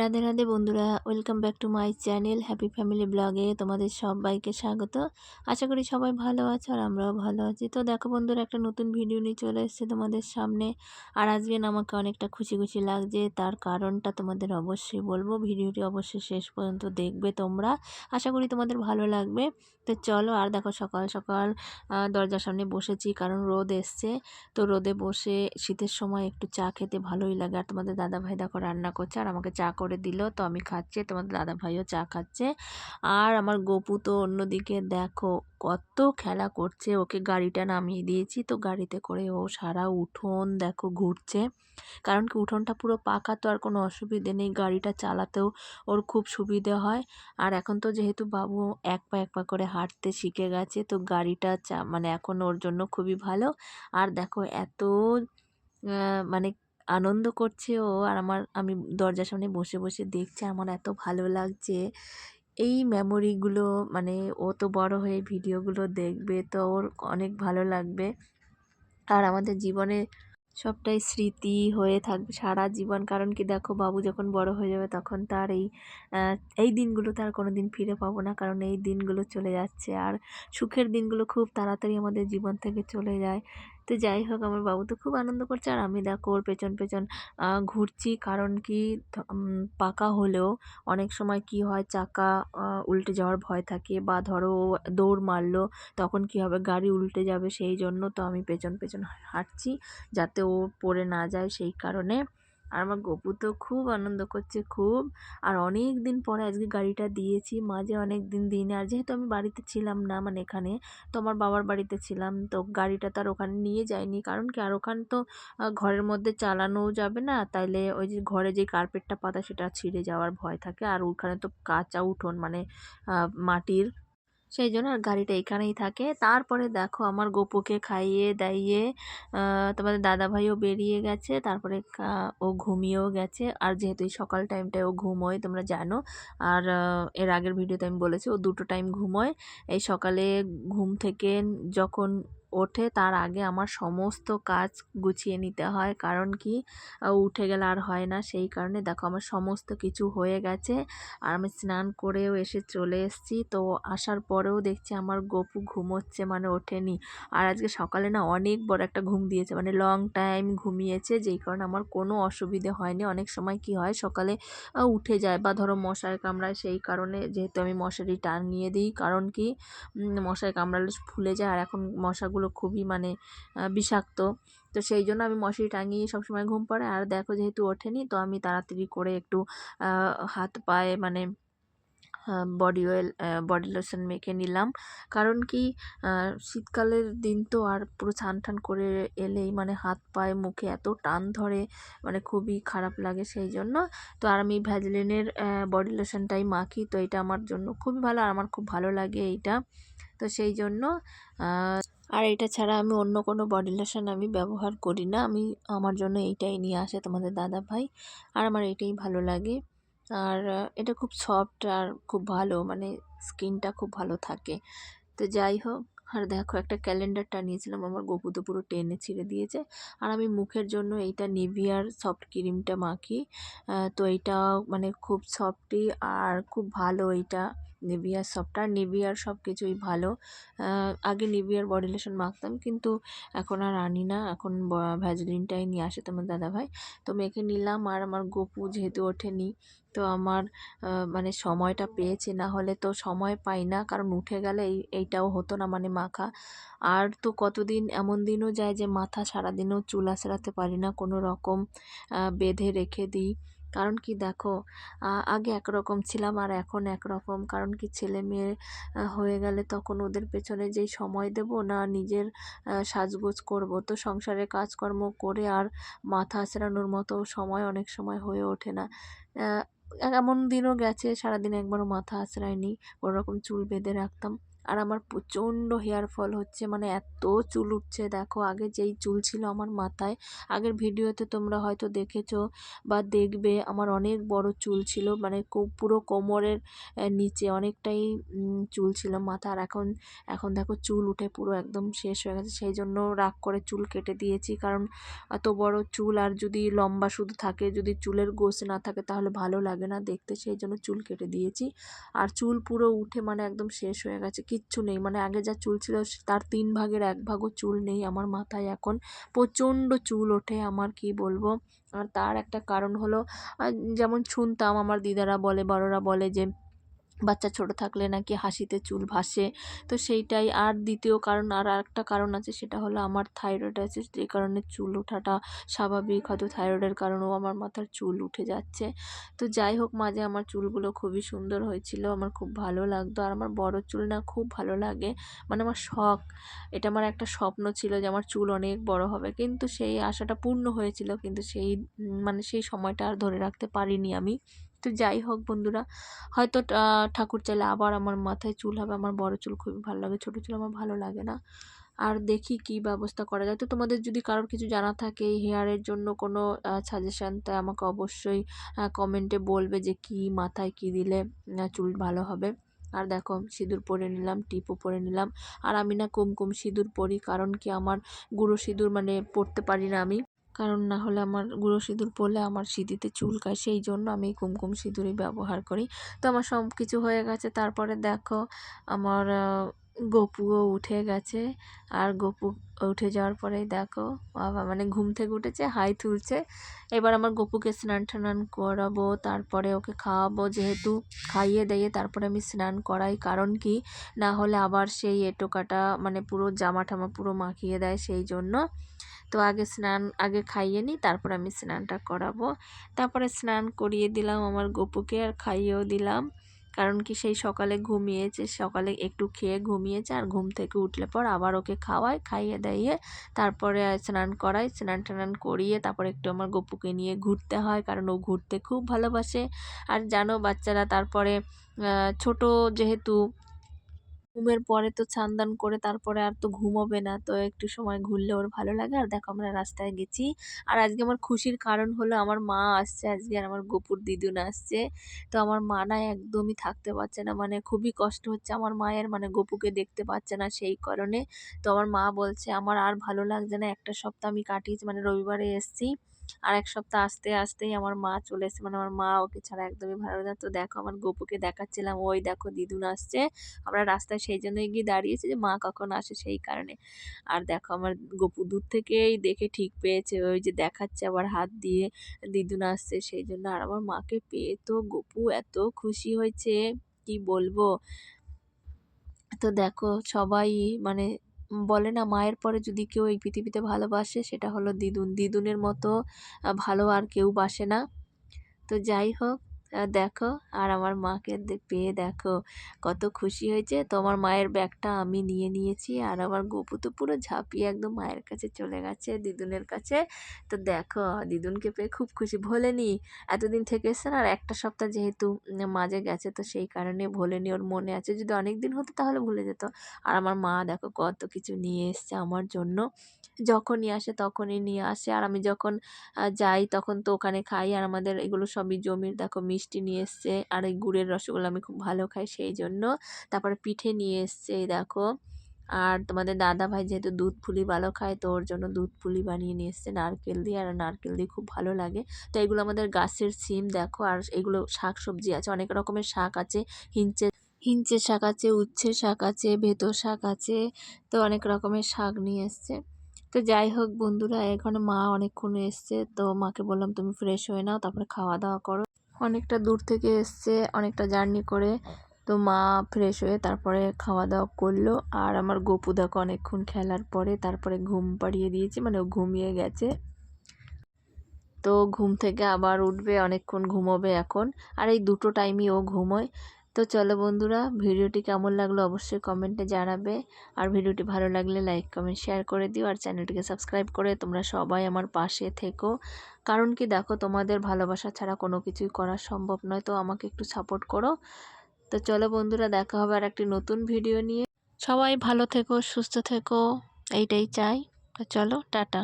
রাধে রাধে বন্ধুরা welcome back to my channel happy family ব্লগে তোমাদের সবাইকে স্বাগত। আশা করি সবাই ভালো আছো আর আমরাও ভালো আছি। তো দেখো বন্ধুরা, একটা নতুন ভিডিও নিয়ে চলে এসেছে তোমাদের সামনে। আর আজকে আমাকে অনেকটা খুশি খুশি লাগছে, তার কারণটা তোমাদের অবশ্যই বলব। ভিডিওটি অবশ্যই শেষ পর্যন্ত দেখবে তোমরা। আশা করি তোমাদের ভালো লাগবে। তো চলো আর দেখো সকাল সকাল দরজার সামনে বসেছি, কারণ রোদ এসছে। তো রোদে বসে শীতের সময় একটু চা খেতে ভালোই লাগে। আর তোমাদের দাদাভাই দেখো রান্না করছে, আর আমাকে চা দিল। তো আমি খাচ্ছি, তোমাদের দাদা ভাইও চা খাচ্ছে। আর আমার গপু তো অন্যদিকে দেখো কত খেলা করছে, ওকে গাড়িটা নামিয়ে দিয়েছি। তো গাড়িতে করে ও সারা উঠোন দেখো ঘুরছে। কারণ কি উঠোনটা পুরো পাকা, তো আর কোনো অসুবিধে নেই। গাড়িটা চালাতেও ওর খুব সুবিধে হয়। আর এখন তো যেহেতু বাবু এক পা এক পা করে হাঁটতে শিখে গেছে, তো গাড়িটা চা মানে এখন ওর জন্য খুবই ভালো। আর দেখো এত মানে আনন্দ করছে ও। আর আমার, আমি দরজার সামনে বসে বসে দেখছে আমার এত ভালো লাগছে। এই মেমোরিগুলো মানে ও তো বড় হয়ে ভিডিওগুলো দেখবে তো ওর অনেক ভালো লাগবে। আর আমাদের জীবনে সবটাই স্মৃতি হয়ে থাকবে সারা জীবন। কারণ কি দেখো, বাবু যখন বড় হয়ে যাবে তখন তার এই এই দিনগুলো তার কোনো দিন ফিরে পাবো না। কারণ এই দিনগুলো চলে যাচ্ছে। আর সুখের দিনগুলো খুব তাড়াতাড়ি আমাদের জীবন থেকে চলে যায়। তো যাই হোক, আমার বাবু তো খুব আনন্দ করছে। আর আমি দেখো ওর পেছন পেছন ঘুরছি। কারণ কি পাকা হলেও অনেক সময় কি হয়, চাকা উল্টে যাওয়ার ভয় থাকে বা ধরো দৌড় মারলো, তখন কি হবে, গাড়ি উল্টে যাবে সেই জন্য। তো আমি পেছন পেছন হাঁটছি যাতে ও পড়ে না যায় সেই কারণে। আর আমার গপু তো খুব আনন্দ করছে, খুব। আর অনেক দিন পরে আজকে গাড়িটা দিয়েছি, মাঝে অনেক দিন দিনে আর যেহেতু আমি বাড়িতে ছিলাম না মানে এখানে, তো আমার বাবার বাড়িতে ছিলাম, তো গাড়িটা তো আর ওখানে নিয়ে যায়নি। কারণ কি, আর ওখানে তো ঘরের মধ্যে চালানোও যাবে না। তাইলে ওই যে ঘরে যে কার্পেটটা পাতা, সেটা ছিঁড়ে যাওয়ার ভয় থাকে। আর ওখানে তো কাঁচা উঠোন মানে মাটির। সেই জন্য আর গাড়িটা এখানেই থাকে। তারপরে দেখো আমার গোপুকে খাইয়ে দাইয়ে তোমাদের দাদাভাইও বেরিয়ে গেছে। তারপরে ও ঘুমিয়েও গেছে। আর যেহেতু এই সকাল টাইমটায় ও ঘুমোয়, তোমরা জানো। আর এর আগের ভিডিওতে আমি বলেছি ও দুটো টাইম ঘুমোয়। এই সকালে ঘুম থেকে যখন ওঠে তার আগে আমার সমস্ত কাজ গুছিয়ে নিতে হয়। কারণ কি? উঠে গেলে আর হয় না। সেই কারণে দেখো আমার সমস্ত কিছু হয়ে গেছে আর আমি স্নান করেও এসে চলে এসেছি। তো আসার পরেও দেখছি আমার গপু ঘুমোচ্ছে মানে ওঠেনি। আর আজকে সকালে না অনেক বড় একটা ঘুম দিয়েছে মানে লং টাইম ঘুমিয়েছে, যেই কারণে আমার কোনো অসুবিধে হয়নি। অনেক সময় কি হয়, সকালে উঠে যায় বা ধরো মশায় কামড়ায়, সেই কারণে যেহেতু আমি মশারি টান নিয়ে দিই। কারণ কি? মশায় কামড়ালে ফুলে যায় আর এখন মশাগুলো এগুলো খুবই মানে বিষাক্ত। তো সেই জন্য আমি মশারি টাঙিয়ে সবসময় ঘুম পড়ে। আর দেখো যেহেতু ওঠেনি, তো আমি তাড়াতাড়ি করে একটু হাত পায়ে মানে বডি অয়েল বডি লোশন মেখে নিলাম। কারণ কি শীতকালের দিন তো আর পুরো ছান ঠান করে এলেই মানে হাত পায়ে মুখে এত টান ধরে মানে খুবই খারাপ লাগে সেই জন্য। তো আর আমি ভ্যাজলিনের বডি লোশনটাই মাখি, তো এটা আমার জন্য খুবই ভালো, আর আমার খুব ভালো লাগে এইটা। তো সেই জন্য আর এটা ছাড়া আমি অন্য কোনো বডি লোশন আমি ব্যবহার করি না। আমি, আমার জন্য এইটাই নিয়ে আসে তোমাদের দাদা ভাই। আর আমার এটাই ভালো লাগে। আর এটা খুব সফট আর খুব ভালো মানে স্কিনটা খুব ভালো থাকে। তো যাই হোক, আর দেখো একটা ক্যালেন্ডার টানিয়েছিলাম আমার গপু তো পুরো টেনে ছিঁড়ে দিয়েছে। আর আমি মুখের জন্য এইটা নিভিয়ার সফট ক্রিমটা মাখি। তো এইটা মানে খুব সফটই আর খুব ভালো এইটা। নিভিয়ার আর নিভিয়ার সব কিছুই ভালো। আগে নিভিয়ার বডি লোশন মাখতাম, কিন্তু এখন আর আনি না। এখন ভ্যাজলিনটাই নিয়ে আসে তোমার দাদাভাই। তো মেখে নিলাম, আর আমার গপু যেহেতু ওঠেনি, তো আমার মানে সময়টা পেয়েছে, না হলে তো সময় পাই না, কারণ উঠে গেলে এই, এইটাও হতো না মানে মাখা। আর তো কতদিন, এমন দিনও যায় যে মাথা সারাদিনও চুল আঁচড়াতে পারি না, কোনো রকম বেঁধে রেখে দিই। কারণ কি দেখো আগে একরকম ছিলাম আর এখন একরকম। কারণ কি ছেলে মেয়ে হয়ে গেলে তখন ওদের পেছনে যেই সময় দেব না নিজের সাজগোজ করব। তো সংসারের কাজকর্ম করে আর মাথা আঁচড়ানোর মতো সময় অনেক সময় হয়ে ওঠে না। এমন দিনও গেছে, সারাদিন একবারও মাথা আঁচড়ায়নি রকম চুল বেঁধে রাখতাম। আর আমার প্রচণ্ড হেয়ার ফল হচ্ছে মানে এত চুল উঠছে। দেখো, আগে যেই চুল ছিল আমার মাথায়, আগের ভিডিওতে তোমরা হয়তো দেখেছ বা দেখবে, আমার অনেক বড় চুল ছিল মানে পুরো কোমরের নিচে অনেকটাই চুল ছিল মাথা আর এখন এখন দেখো চুল উঠে পুরো একদম শেষ হয়ে গেছে। সেই জন্য রাগ করে চুল কেটে দিয়েছি, কারণ এত বড় চুল আর যদি লম্বা শুধু থাকে, যদি চুলের গোছ না থাকে তাহলে ভালো লাগে না দেখতে। সেই জন্য চুল কেটে দিয়েছি। আর চুল পুরো উঠে মানে একদম শেষ হয়ে গেছে। কিচ্ছু নেই। মানে আগে যা চুল ছিল তার তিন ভাগের এক ভাগও চুল নেই আমার মাথায় এখন। প্রচণ্ড চুল ওঠে আমার, কি বলব? আর তার একটা কারণ হলো যেমন শুনতাম, আমার দিদারা বলে, বড়রা বলে যে বাচ্চা ছোট থাকলে নাকি হাসিতে চুল ভাসে। তো সেইটাই। আর দ্বিতীয় কারণ, আর একটা কারণ আছে, সেটা হলো আমার থাইরয়েড আছে, যে কারণে চুল ওঠাটা স্বাভাবিক। হয়তো থাইরয়েডের কারণেও আমার মাথার চুল উঠে যাচ্ছে। তো যাই হোক, মাঝে আমার চুলগুলো খুবই সুন্দর হয়েছিল, আমার খুব ভালো লাগতো। আর আমার বড় চুল না খুব ভালো লাগে মানে আমার শখ। এটা আমার একটা স্বপ্ন ছিল যে আমার চুল অনেক বড় হবে। কিন্তু সেই আশাটা পূর্ণ হয়েছিল, কিন্তু সেই মানে সেই সময়টা আর ধরে রাখতে পারিনি আমি। তো যাই হোক বন্ধুরা, হয়তো ঠাকুর চাইলে আবার আমার মাথায় চুল হবে, আমার বড় চুল খুবই ভালো লাগে, ছোট চুল আমার ভালো লাগে না। আর দেখি কি ব্যবস্থা করা যায়। তো তোমাদের যদি কারোর কিছু জানা থাকে হেয়ারের জন্য কোনো সাজেশান তাই আমাকে অবশ্যই কমেন্টে বলবে যে কি মাথায় কি দিলে চুল ভালো হবে। আর দেখো, সিঁদুর পরে নিলাম টিপও পরে নিলাম। আর আমি না কুমকুম সিঁদুর পরি, কারণ কি আমার গুঁড়ো সিঁদুর মানে পরতে পারি না আমি। কারণ না হলে আমার গুঁড়ো সিঁদুর পড়লে আমার সিঁদিতে চুলকায়, সেই জন্য আমি কুমকুম সিঁদুরই ব্যবহার করি। তো আমার সব কিছু হয়ে গেছে। তারপরে দেখো, আমার গপুও উঠে গেছে। আর গপু উঠে যাওয়ার পরে দেখো, বাবা মানে ঘুম থেকে উঠেছে, হাই তুলছে। এবার আমার গপুকে স্নান টান করাবো, তারপরে ওকে খাওয়াবো যেহেতু খাইয়ে দিয়ে তারপরে আমি স্নান করাই। কারণ কি? না হলে আবার সেই এটোকাটা মানে পুরো জামা ঠামা পুরো মাখিয়ে দেয় সেই জন্য। তো আগে স্নান, আগে খাইয়ে নিই, তারপর আমি স্নানটা করাবো। তারপরে স্নান করিয়ে দিলাম আমার গপুকে আর খাইয়েও দিলাম। কারণ কি সেই সকালে ঘুমিয়েছে, সকালে একটু খেয়ে ঘুমিয়েছে আর ঘুম থেকে উঠলে পর আবার ওকে খাওয়ায়, খাইয়ে দাইয়ে তারপরে স্নান করায়। স্নান টান করিয়ে তারপর একটু আমার গপুকে নিয়ে ঘুরতে হয় কারণ ও ঘুরতে খুব ভালোবাসে। আর জানো বাচ্চারা তারপরে ছোট যেহেতু ঘুমের পরে তো স্নান দান করে তারপরে আর তো ঘুমোবে না। তো একটু সময় ঘুরলে ওর ভালো লাগে। আর দেখো আমরা রাস্তায় গেছি। আর আজকে আমার খুশির কারণ হলো আমার মা আসছে আজকে আর আমার গোপুর দিদুন আসছে। তো আমার মা না একদমই থাকতে পারছে না। মানে খুবই কষ্ট হচ্ছে আমার মায়ের। মানে গপুকে দেখতে পাচ্ছে না সেই কারণে। তো আমার মা বলছে, আমার আর ভালো লাগছে না। একটা সপ্তাহ আমি কাটিয়েছি। মানে রবিবারে এসেছি। আর এক সপ্তাহ আসতে আসতেই আমার মা চলে এসেছে। মানে আমার মা ওকে ছাড়া একদমই ভালো না। তো দেখো আমার গপুকে দেখাচ্ছিলাম, ওই দেখো দিদুন আসছে। আমরা রাস্তায় সেই জন্যই গিয়ে দাঁড়িয়েছি যে মা কখন আসে সেই কারণে। আর দেখো আমার গপু দূর থেকেই দেখে ঠিক পেয়েছে, ওই যে দেখাচ্ছে আবার হাত দিয়ে দিদুন আসছে সেই জন্য। আর আমার মাকে পেয়ে তো গপু এত খুশি হয়েছে, কি বলব? তো দেখো সবাই মানে বলে না, মায়ের পরে যদি কেউ এই পৃথিবীতে ভালোবাসে, সেটা হলো দিদুন। দিদুনের মতো ভালো আর কেউ বাসে না। তো যাই হোক দেখো, আর আমার মাকে পেয়ে দেখো। কত খুশি হয়েছে। তো আমার মায়ের ব্যাগটা আমি নিয়ে নিয়েছি, আর আমার গপু তো পুরো ঝাঁপিয়ে একদম মায়ের কাছে চলে গেছে, দিদুনের কাছে। তো দেখো, দিদুনকে পেয়ে খুব খুশি। ভোলেনি, এতদিন থেকে এসছে না, আর একটা সপ্তাহ যেহেতু মাঝে গেছে, তো সেই কারণে ভোলেনি। ওর মনে আছে, যদি অনেক দিন হতো তাহলে ভুলে যেত। আর আমার মা দেখো, কত কিছু নিয়ে এসছে আমার জন্য। যখনই আসে তখনই নিয়ে আসে। আর আমি যখন যাই, তখন তো ওখানে খাই। আর আমাদের এগুলো সবই জমির, দেখো, মিষ্টি নিয়ে এসছে। আর এই গুড়ের রসগোল্লা আমি খুব ভালো খাই সেই জন্য তারপরে পিঠে নিয়ে এসছে, এই দেখো। আর তোমাদের দাদা ভাই যেহেতু দুধ পুলি ভালো খায়, তো ওর জন্য দুধ পুলি বানিয়ে নিয়ে এসছে নারকেল দিয়ে। আর নারকেল দিয়ে খুব ভালো লাগে। তো এগুলো আমাদের গাছের সিম, দেখো। আর এগুলো শাক সবজি আছে, অনেক রকমের শাক আছে। হিঞ্চে হিঞ্চে শাক আছে, উচ্ছে শাক আছে, ভেতর শাক আছে। তো অনেক রকমের শাক নিয়ে এসছে। তো যাই হোক বন্ধুরা, এখানে মা অনেকক্ষণ এসছে, তো মাকে বললাম, তুমি ফ্রেশ হয়ে নাও, তারপরে খাওয়া দাওয়া করো। অনেকটা দূর থেকে এসছে, অনেকটা জার্নি করে। তো মা ফ্রেশ হয়ে তারপরে খাওয়া দাওয়া করল। আর আমার গোপু দেখো অনেকক্ষণ খেলার পরে তারপরে ঘুম পাড়িয়ে দিয়েছি মানে ঘুমিয়ে গেছে। তো ঘুম থেকে আবার উঠবে, অনেকক্ষণ ঘুমোবে এখন। আর এই দুটো টাইমই ও ঘুমোয়। তো চলো বন্ধুরা, ভিডিওটি কেমন লাগল অবশ্যই কমেন্টে জানাবে। আর ভিডিওটি ভালো লাগলে লাইক, কমেন্ট, শেয়ার করে দিও। আর চ্যানেলটিকে সাবস্ক্রাইব করে তোমরা সবাই আমার পাশে থেকো। কারণ কি দেখো, তোমাদের ভালোবাসা ছাড়া কোনো কিছুই করা সম্ভব নয়। তো আমাকে একটু সাপোর্ট করো। তো চলো বন্ধুরা, দেখা হবে আর একটি নতুন ভিডিও নিয়ে। সবাই ভালো থেকো, সুস্থ থেকো। এইটাই চাই। তো চলো, টাটা।